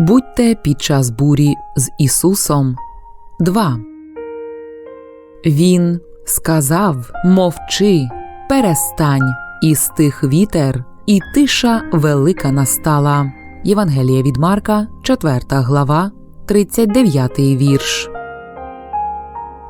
Будьте під час бурі з Ісусом. 2. Він сказав Мовчи, перестань, і стих вітер, і тиша велика настала. Євангеліє від Марка, 4 глава, 39 вірш.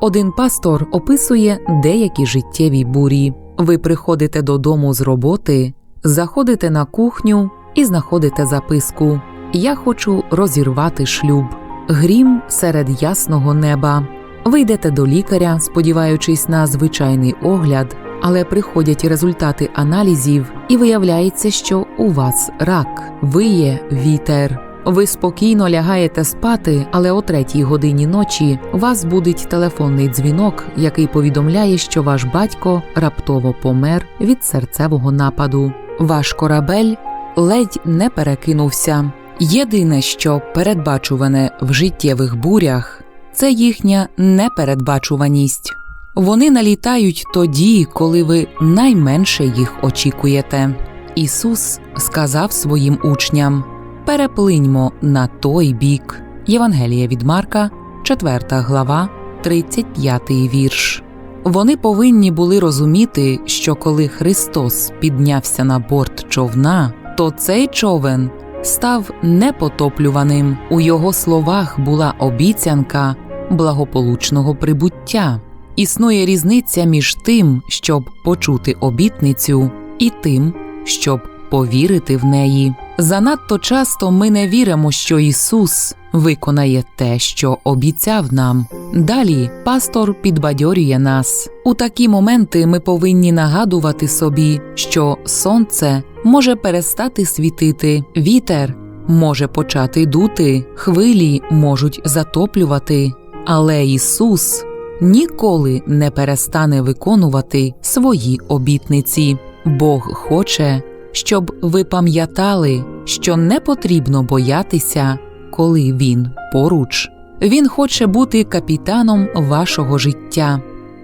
Один пастор описує деякі життєві бурі. Ви приходите додому з роботи, заходите на кухню і знаходите записку Я хочу розірвати шлюб. Грім серед ясного неба. Ви йдете до лікаря, сподіваючись на звичайний огляд, але приходять результати аналізів, і виявляється, що у вас рак, виє вітер. Ви спокійно лягаєте спати, але о третій годині ночі вас будить телефонний дзвінок, який повідомляє, що ваш батько раптово помер від серцевого нападу. Ваш корабель ледь не перекинувся. Єдине, що передбачуване в життєвих бурях, це їхня непередбачуваність. Вони налітають тоді, коли ви найменше їх очікуєте. Ісус сказав своїм учням: Переплиньмо на той бік. Євангелія від Марка, 4 глава, 35 вірш. Вони повинні були розуміти, що коли Христос піднявся на борт човна, то цей човен став непотоплюваним. У його словах була обіцянка благополучного прибуття. Існує різниця між тим, щоб почути обітницю, і тим, щоб повірити в неї. Занадто часто ми не віримо, що Ісус виконає те, що обіцяв нам. Далі пастор підбадьорює нас. У такі моменти ми повинні нагадувати собі, що сонце може перестати світити, вітер може почати дути, хвилі можуть затоплювати, але Ісус ніколи не перестане виконувати свої обітниці. Бог хоче, щоб ви пам'ятали, що не потрібно боятися, коли він поруч. Він хоче бути капітаном вашого життя.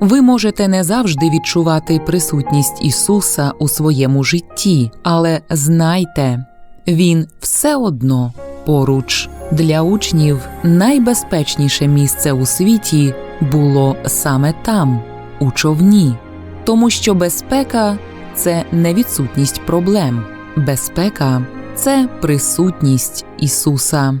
Ви можете не завжди відчувати присутність Ісуса у своєму житті, але знайте, Він все одно поруч. Для учнів найбезпечніше місце у світі було саме там, у човні, тому що безпека це не відсутність проблем, безпека це присутність Ісуса.